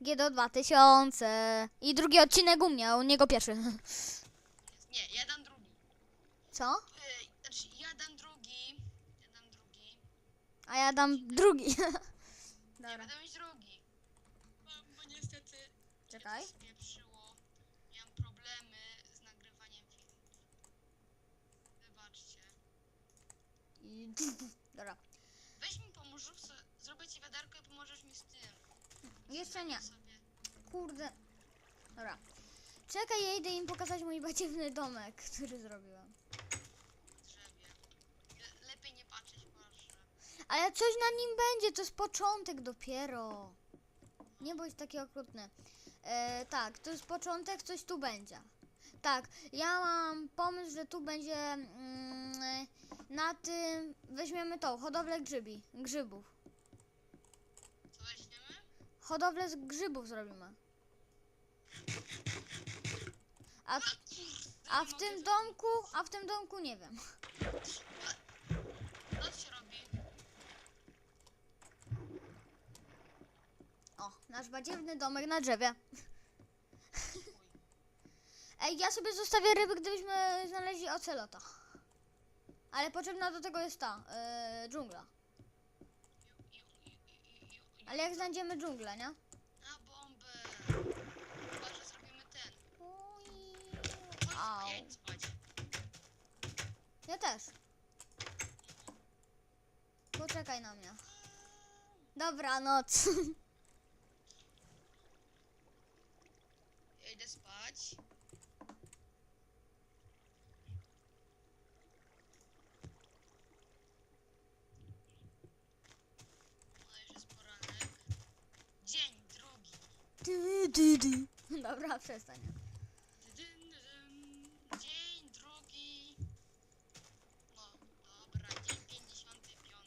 GDO 2000. I drugi odcinek u mnie, a u niego pierwszy. Nie, ja dam drugi. Co? Ej, Znaczy, ja dam drugi. Ja dam drugi. A ja dam drugi. Ja będę mieć drugi. Bo, bo niestety Czekaj. mnie to spieprzyło. Miałam problemy z nagrywaniem filmów. Wybaczcie. I... Dobra. Weź mi pomóż, zrób so, zrobię ci wiaderko i pomożesz mi z tym. Jeszcze nie. Kurde. Dobra. Czekaj, ja idę im pokazać mój badziewny domek, który zrobiłem. drzewie. Le, lepiej nie patrzeć, proszę. Ale coś na nim będzie, to jest początek dopiero. Nie bądź taki okrutny. E, tak, to jest początek, coś tu będzie. Tak, ja mam pomysł, że tu będzie mm, na tym, weźmiemy tą, hodowlę grzybi, grzybów. Hodowlę z grzybów zrobimy. A, a w tym domku, a w tym domku nie wiem. Co się robi? O, nasz badziewny domek na drzewie. Ej, ja sobie zostawię ryby, gdybyśmy znaleźli ocelota. Ale potrzebna do tego jest ta, yy, dżungla. Ale jak znajdziemy dżunglę, nie? Na bombę. Chyba, że zrobimy ten. Chodź, Au. spać. Ja też. Poczekaj na mnie. Dobranoc. Ja idę spać. No już jest poranek. Dzień drugi. Dobra, przestań. Dydyn, dydyn. Dzień drugi. No, dobra, dzień 55.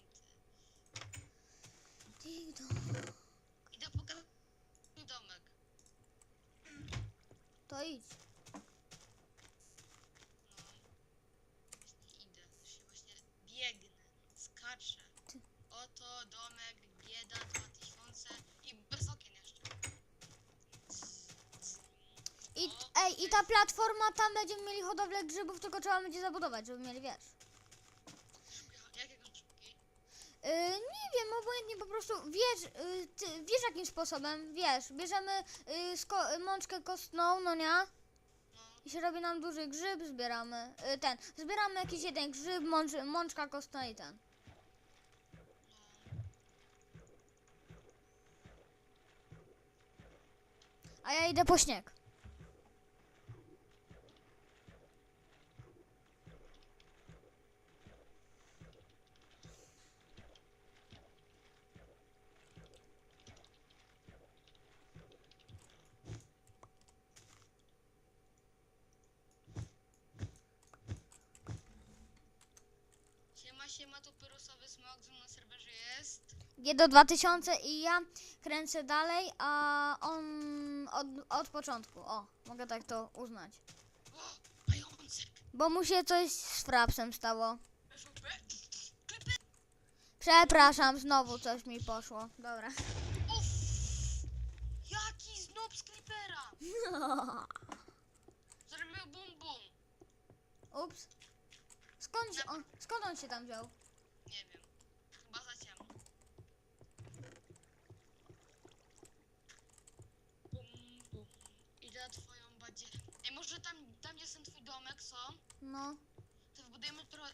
Tik-tok. Idę pokazać mój domek. To idź. No. Właśnie idę. Już się właśnie biegnę. Skaczę. Ty. Oto domek bieda 2000 i bez okien jeszcze. I, i ta platforma, tam będziemy mieli hodowlę grzybów, tylko trzeba będzie zabudować, żeby mieli, wiesz. Szybki? Yy, nie wiem, obojętnie po prostu wiesz, yy, ty, wiesz jakim sposobem, wiesz, bierzemy yy, sko- mączkę kostną, no nie? I się robi nam duży grzyb, zbieramy, yy, ten, zbieramy jakiś jeden grzyb, mącz, mączka kostna i ten. A ja idę po śnieg. Siema, siema, tu pyrusowy smok, ze mną na serwerze jest. G do 2000 i ja kręcę dalej, a on od, od początku, o, mogę tak to uznać. O, mającek. Bo mu się coś z frapsem stało. Przepraszam, znowu coś mi poszło. Dobra. Uff. Jaki znob z Creepera. Zrobił bum bum. Ups. Skąd, się on, skąd on się tam wziął? Nie wiem. Chyba za ciemno. Bum, bum. Idę na twoją badzie. Ej, może tam, tam jest ten twój domek, co? No. To wybudujemy trochę...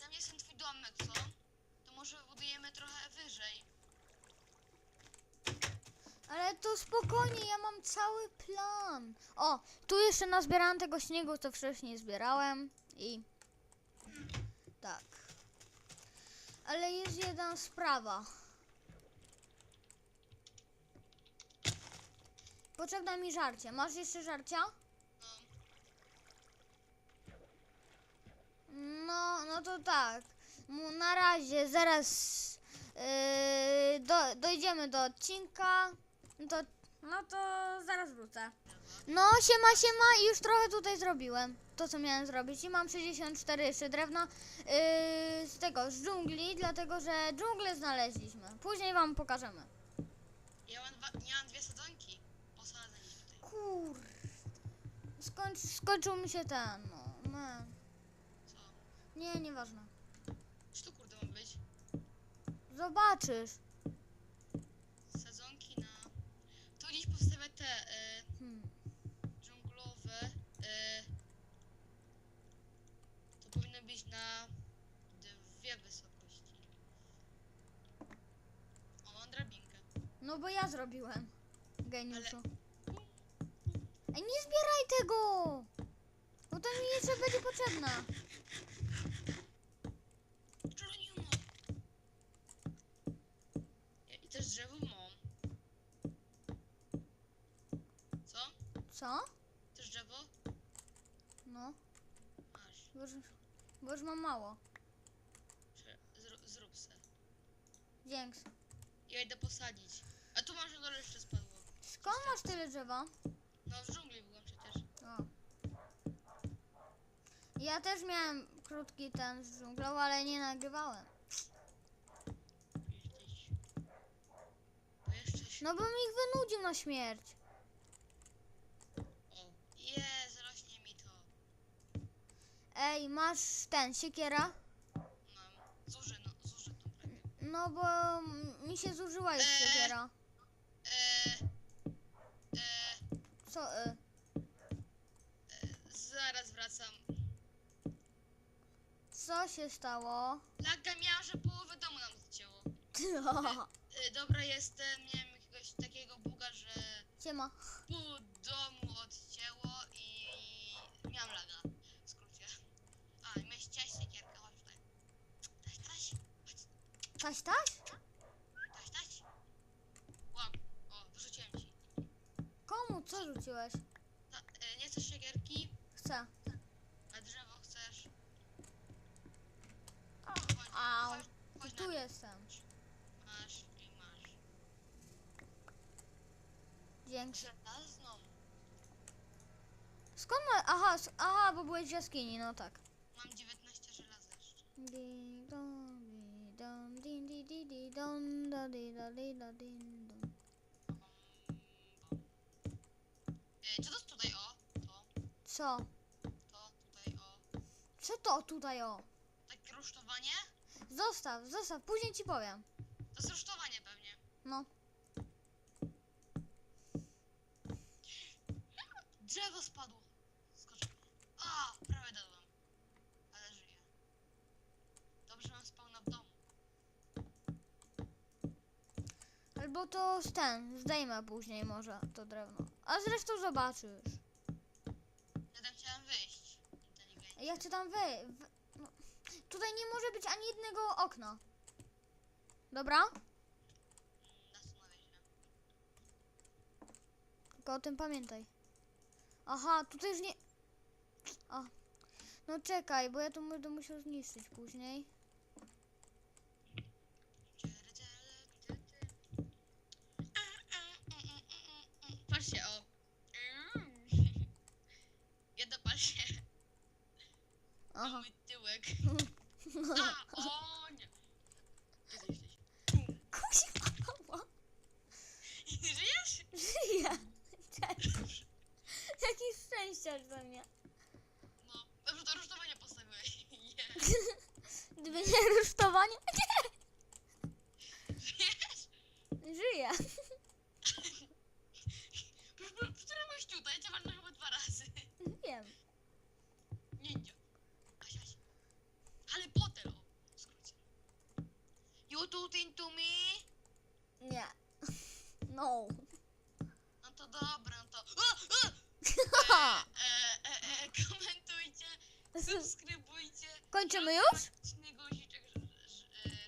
Tam jest ten twój domek, co? To może wybudujemy trochę wyżej. Ale to spokojnie, ja mam cały plan. O, tu jeszcze nazbierałem tego śniegu, co wcześniej zbierałem i tak. Ale jest jedna sprawa. Potrzebne mi żarcie. Masz jeszcze żarcia? No. No, no to tak. Na razie, zaraz yy, do, dojdziemy do odcinka. No to, no to zaraz wrócę. No, siema, siema i już trochę tutaj zrobiłem. To, co miałem zrobić. I mam 64 jeszcze drewna yy, z tego, z dżungli, dlatego że dżunglę znaleźliśmy. Później wam pokażemy. Ja mam, dwa, ja mam dwie sadzonki. Tutaj. Kur... Skończ, skończył mi się ten, no, man. Co? Nie, nieważne. Czy to kurde ma być? Zobaczysz. Sadzonki na... Tu gdzieś postawię te e, Hmm. dżunglowe. E, to powinno być na dwie wysokości. O, mam drabinkę. No bo ja zrobiłem. Geniuszu. Ale- Ej, nie zbieraj tego! Bo to mi jeszcze będzie potrzebna. Czerwoniumo! Ja- I też drzewo mam. Co? Co? Też drzewo? No, Masz. bo już, bo już mam mało. Zrób, se. Dzięki. Ja idę posadzić. A tu masz dole jeszcze spadło. Skąd masz tyle drzewa? No w dżungli byłem przecież. O. Ja też miałem krótki ten z dżunglą, ale nie nagrywałem. No bo mi ich wynudził na śmierć. O. Je, zarośnie mi to. Ej, masz ten, siekiera? Mam. Zuży, no, zuży to prawie. No bo mi się zużyła już Eee. siekiera. Eee, eee, Co? Y? zaraz wracam. Co się stało? Laga miała, że połowę domu nam zacięło. E, dobra jestem, miałem jakiegoś takiego buga, że Siema. pół domu odcięło i miałam laga. W skrócie. A, i miałeś ciaś siekierkę, chodź tutaj. Taś, taś, chodź, Taś, taś? taś, taś. Łap, o, wyrzuciłem ci. Komu? Co rzuciłeś? Ta, e, nie chcesz siekierki? Chcę. A drzewo chcesz? Chodź, Au. chodź, chodź Tu na jestem. Masz i masz. Dzięki. Żelazną. Skąd ma... Aha, s- aha, bo byłeś w jaskini, no tak. Mam 19 żelaza jeszcze. Di, di, di, din. E, co to jest tutaj o? To, Co? to, tutaj o. Co to tutaj o? Takie rusztowanie? Zostaw, zostaw, później ci powiem. To jest rusztowanie pewnie. No. Drzewo spadło. Skoczę. A, prawie dadłem. Ale żyję. Dobrze mam spawna w domu. Albo to ten, zdejmę później może to drewno. A zresztą zobaczysz. Ja tam chciałem wyjść. Inteligentnie. Ja chcę tam wy... w... No. Tutaj nie może być ani jednego okna. Dobra? Zastanawiam się. Tylko o tym pamiętaj. Aha, tutaj już nie... A. No czekaj, bo ja to będę musiał zniszczyć później. Patrzcie, o. Jedna patrzcie. Na Aha. mój tyłek. A, o nie. Gdzie ty jesteś? Kuźwa, Żyjesz? żyję. Cześć. Jaki szczęściarz ze mnie. No, dobrze to rusztowanie postawiłeś. Je. Gdyby nie rusztowanie... Żyjesz? Nie! Żyję. Który byś tutaj? Cię walnę chyba dwa razy. Wiem. Nie, nie. Aś, aś. Ale Potter, o. W skrócie. You talking to me? Nie. No. No to dobra, no to... A, a! E, e, e, e, komentujcie, subskrybujcie. Kończymy już? automatyczny guziczek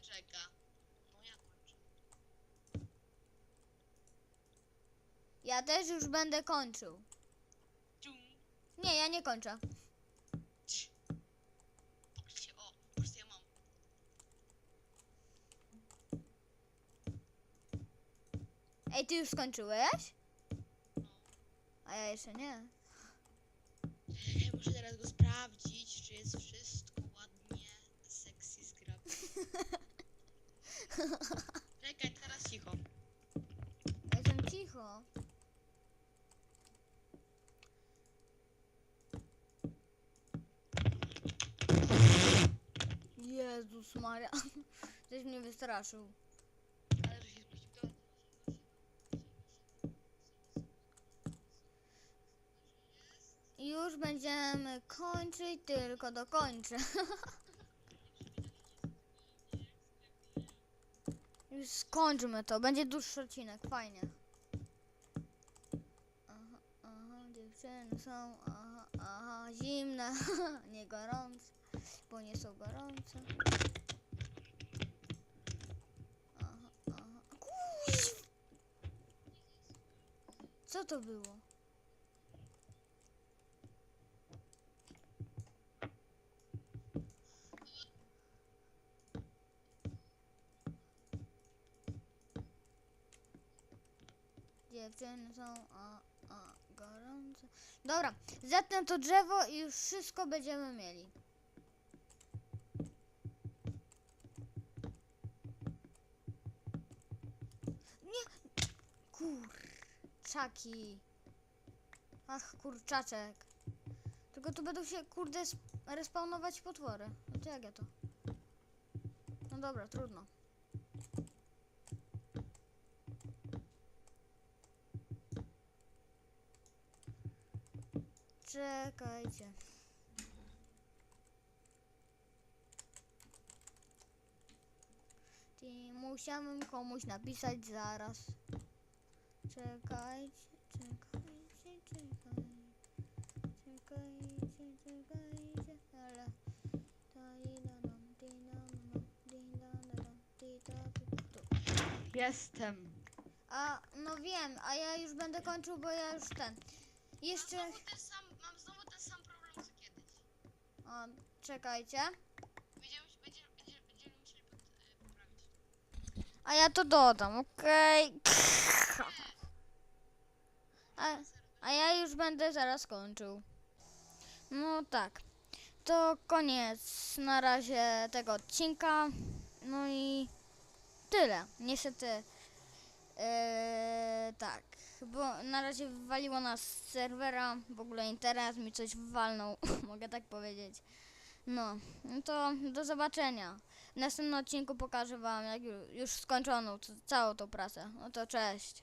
czeka. No ja kończę. Ja też już będę kończył. Nie, ja nie kończę. Patrzcie, o, patrzcie, ja mam. Ej, ty już skończyłeś? No. A ja jeszcze nie. Ja muszę teraz go sprawdzić, jest wszystko ładnie, sexy zgrabne. Czekaj, teraz cicho. Ja Jestem cicho. Jezus Maria. Żeś mnie wystraszył. Już będziemy kończyć, tylko dokończę. Już skończmy to, będzie dłuższy odcinek, fajnie. Aha, aha, dziewczyny są, aha, aha, zimne, nie gorące, bo nie są gorące. Aha, aha, kuź! Co to było? Dziewczyny są a, a, gorące. Dobra, zetnę to drzewo i już wszystko będziemy mieli. Nie! Kurczaki. Ach, kurczaczek. Tylko tu będą się, kurde, sp- respawnować potwory. No to jak ja to? No dobra, trudno. Czekajcie. Ty musiałem komuś napisać zaraz. Czekajcie, czekajcie, czekajcie. Czekajcie, czekajcie, ale... Jestem. A, no wiem, a ja już będę kończył, bo ja już ten. Jeszcze... Mam znowu ten sam, mam znowu ten sam problem co kiedyś. O, czekajcie. Będziemy, będziemy, będziemy, będziemy musieli pod, y, poprawić. A ja to dodam, okej? A, a ja już będę zaraz kończył. No tak. To koniec na razie tego odcinka. No i tyle. Niestety. Eee, tak. Bo na razie wywaliło nas z serwera. W ogóle internet mi coś walnął. Mogę tak powiedzieć. No, no to do zobaczenia. W następnym odcinku pokażę wam, jak ju- już skończoną c- całą tą pracę. No to cześć.